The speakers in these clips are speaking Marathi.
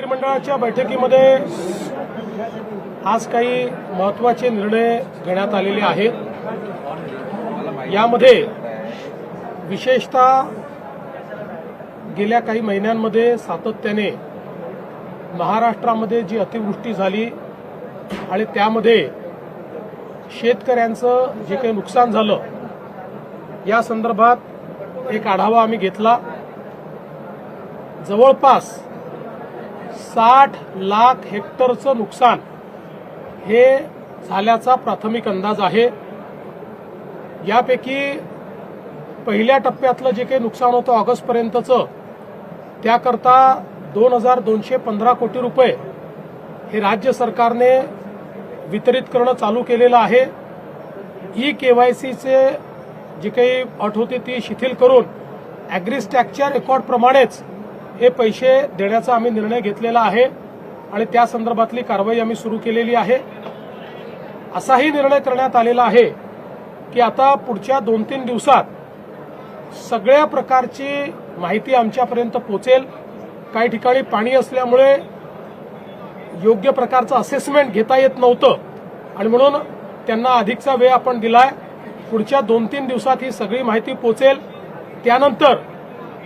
मंत्रिमंडळाच्या बैठकीमध्ये आज काही महत्त्वाचे निर्णय घेण्यात आलेले आहेत. यामध्ये विशेषतः गेल्या काही महिन्यांमध्ये सातत्याने महाराष्ट्रामध्ये जी अतिवृष्टी झाली आणि त्यामध्ये शेतकऱ्यांचं जे काही नुकसान झालं या संदर्भात एक आढावा आम्ही घेतला. जवळपास साठ लाख हेक्टरचं नुकसान हे झाल्याचा प्राथमिक अंदाज आहे. यापैकी पहिल्या टप्प्यातलं जे काही नुकसान होतं ऑगस्टपर्यंतचं त्याकरता दोन हजार दोनशे पंधरा कोटी रुपये हे राज्य सरकारने वितरित करणं चालू केलेलं आहे. ई के वाय सीचे जी काही अट होती ती शिथिल करून ॲग्रिस्टॅकच्या रेकॉर्डप्रमाणेच हे पैसे देण्याचा आम्ही निर्णय घेतलेला आहे आणि त्या संदर्भातली कारवाई आम्ही सुरू केलेली आहे. असाही निर्णय करण्यात आलेला आहे की आता पुढच्या दोन तीन दिवसात सगळ्या प्रकारची माहिती आमच्यापर्यंत पोचेल. काही ठिकाणी पाणी असल्यामुळे योग्य प्रकारचं असेसमेंट घेता येत नव्हतं. आणि म्हणून त्यांना अधिकचा वेळ आपण दिलाय. पुढच्या दोन तीन दिवसात ही सगळी माहिती पोचेल. त्यानंतर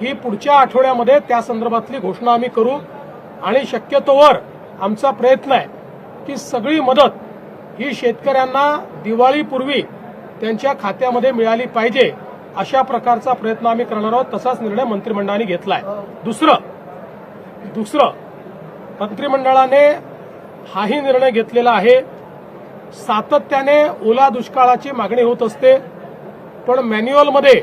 ही पुढच्या आठवड्यामध्ये त्या संदर्भातली घोषणा आम्ही करू. आणि शक्यतोवर आमचा प्रयत्न आहे की सगळी मदत ही शेतकऱ्यांना दिवाळीपूर्वी त्यांच्या खात्यामध्ये मिळाली पाहिजे अशा प्रकारचा प्रयत्न आम्ही करणार आहोत. तसाच निर्णय मंत्रिमंडळाने घेतलाय. दुसरं दुसरं मंत्रिमंडळाने हाही निर्णय घेतलेला आहे. सातत्याने ओला दुष्काळाची मागणी होत असते पण मॅन्युअलमध्ये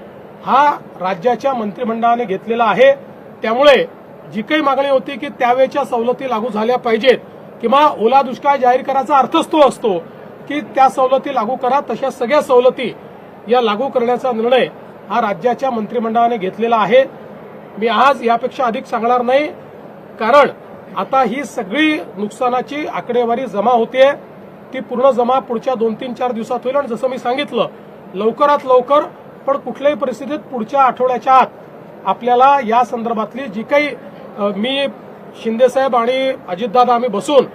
हा राज्याच्या मंत्रिमंडळाने घेतलेला आहे. त्यामुळे जी काही मागणी होती की त्यावेळेच्या सवलती लागू झाल्या पाहिजेत किंवा ओला दुष्काळ जाहीर करायचा अर्थच तो असतो की त्या सवलती लागू करा तशा सगळ्या सवलती या लागू करण्याचा निर्णय हा राज्याच्या मंत्रिमंडळाने घेतलेला आहे. मी आज यापेक्षा अधिक सांगणार नाही कारण आता ही सगळी नुकसानाची आकडेवारी जमा होते ती पूर्ण जमा पुढच्या दोन तीन चार दिवसात होईल आणि जसं मी सांगितलं लवकरात लवकर पण कुठल्याही परिस्थितीत पुढच्या आठवड्याच्या आत आपल्याला या संदर्भातली जी काही मी शिंदेसाहेब आणि अजितदादा आम्ही बसून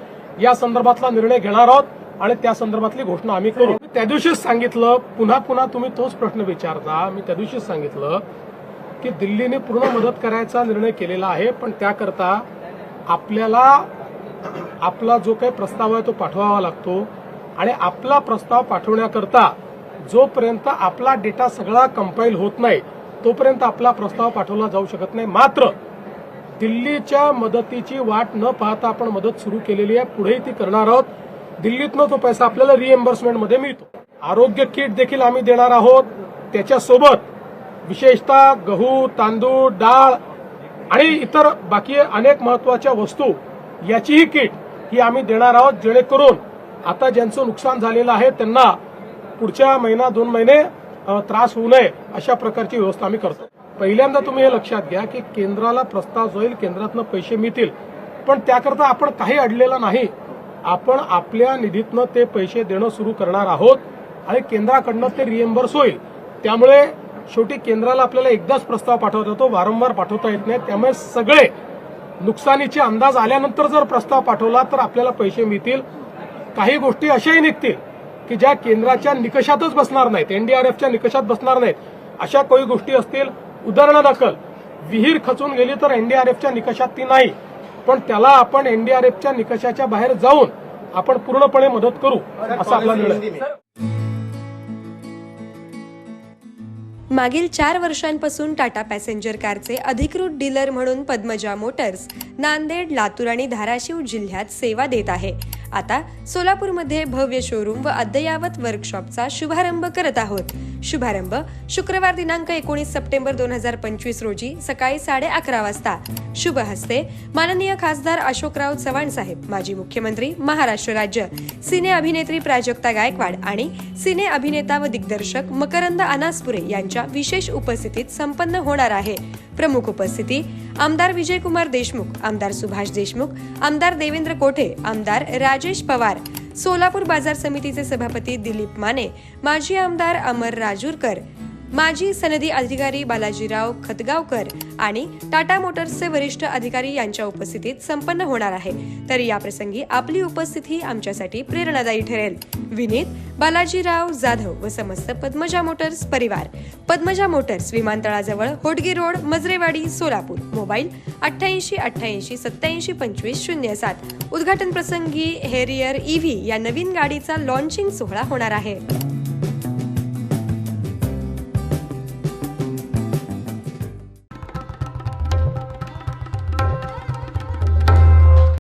या संदर्भातला निर्णय घेणार आहोत आणि त्या संदर्भातली घोषणा आम्ही करू. त्या दिवशीच सांगितलं पुन्हा पुन्हा तुम्ही तोच प्रश्न विचारता. मी त्या दिवशीच सांगितलं की दिल्लीने पूर्ण मदत करायचा निर्णय केलेला आहे पण त्याकरता आपल्याला आपला जो काही प्रस्ताव आहे तो पाठवावा लागतो आणि आपला प्रस्ताव पाठवण्याकरता जोपर्यंत आपला डेटा सगळा कंपाईल होत नाही तोपर्यंत आपला प्रस्ताव पाठवला जाऊ शकत नाही. मात्र दिल्लीच्या मदतीची वाट न पाहता आपण मदत सुरू केलेली आहे. पुढेही ती करणार आहोत. दिल्लीतनं तो पैसा आपल्याला रिएम्बर्समेंटमध्ये मिळतो. आरोग्य किट देखील आम्ही देणार आहोत. त्याच्यासोबत विशेषतः गहू तांदूळ डाळ आणि इतर बाकी अनेक महत्त्वाच्या वस्तू याचीही किट ही आम्ही देणार आहोत. जेणेकरून आता ज्यांचं नुकसान झालेलं आहे त्यांना पुढच्या महिना दोन महिने त्रास होऊ नये अशा प्रकारची व्यवस्था आम्ही करतो. पहिल्यांदा तुम्ही हे लक्षात घ्या की केंद्राला प्रस्ताव जाईल केंद्रातनं पैसे मिळतील. पण त्याकरता आपण काही अडलेलं नाही. आपण आपल्या निधीतनं ते पैसे देणं सुरू करणार आहोत आणि केंद्राकडनं ते रिएम्बर्स होईल. त्यामुळे शेवटी केंद्राला आपल्याला एकदाच प्रस्ताव पाठवता येतो वारंवार पाठवता येत नाही. त्यामुळे सगळे नुकसानीचे अंदाज आल्यानंतर जर प्रस्ताव पाठवला तर आपल्याला पैसे मिळतील. काही गोष्टी अशाही निघतील. की ज्या केंद्राच्या निकषातच बसणार नाहीत एनडीआरएफच्या निकषात बसणार नाहीत अशा काही गोष्टी असतील उदाहरणादाखल विहीर खचून गेली तर एनडीआरएफच्या निकषात ती नाही. पण त्याला आपण एनडीआरएफच्या निकषाच्या बाहेर जाऊन आपण पूर्णपणे मदत करू असा आपला निर्णय. आहे. मागील चार वर्षांपासून टाटा पॅसेंजर कारचे अधिकृत डीलर म्हणून पद्मजा मोटर्स नांदेड लातूर आणि धाराशिव जिल्ह्यात सेवा देत आहे. आता सोलापूरमध्ये भव्य शोरूम व अद्ययावत वर्कशॉपचा शुभारंभ करत आहोत. शुभारंभ शुक्रवार दिनांक एकोणीस सप्टेंबर दोन हजार पंचवीस रोजी सकाळी साडे अकरा वाजता. शुभ हस्ते माननीय खासदार अशोकराव चव्हाण साहेब माजी मुख्यमंत्री महाराष्ट्र राज्य सिने अभिनेत्री प्राजक्ता गायकवाड आणि सिने अभिनेता व दिग्दर्शक मकरंद अनासपुरे यांच्या विशेष उपस्थितीत संपन्न होणार आहे. प्रमुख उपस्थिती आमदार विजयकुमार देशमुख आमदार सुभाष देशमुख आमदार देवेंद्र कोठे आमदार राजेश पवार सोलापूर बाजार समितीचे सभापती दिलीप माने माजी आमदार अमर राजूरकर माजी सनदी अधिकारी बालाजीराव खतगावकर आणि टाटा मोटर्सचे वरिष्ठ अधिकारी यांच्या उपस्थितीत संपन्न होणार आहे. तर या प्रसंगी आपली उपस्थिती आमच्यासाठी प्रेरणादायी ठरेल. विनीत बालाजीराव जाधव व समस्त पद्मजा मोटर्स परिवार. पद्मजा मोटर्स विमानतळाजवळ होडगी रोड मजरेवाडी सोलापूर. मोबाईल अठ्ठ्याऐंशी अठ्ठ्याऐंशी सत्याऐंशी पंचवीस शून्य सात. उद्घाटन प्रसंगी हेरियर ईव्ही या नवीन गाडीचा लॉन्चिंग सोहळा होणार आहे.